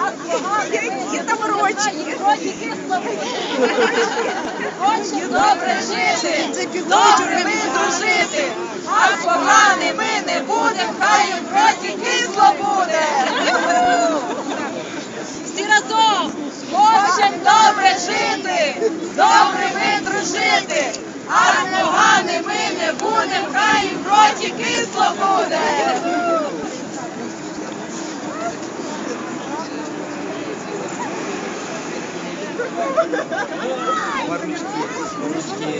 А там рочки. Хочемо добре жити. Добре ми дружити. А з поганими не будем, хай в роті кисло буде. Всі разом хочем добре жити, добре ми дружити, а з поганими не будем, хай їм в роті кисло буде. Варнички.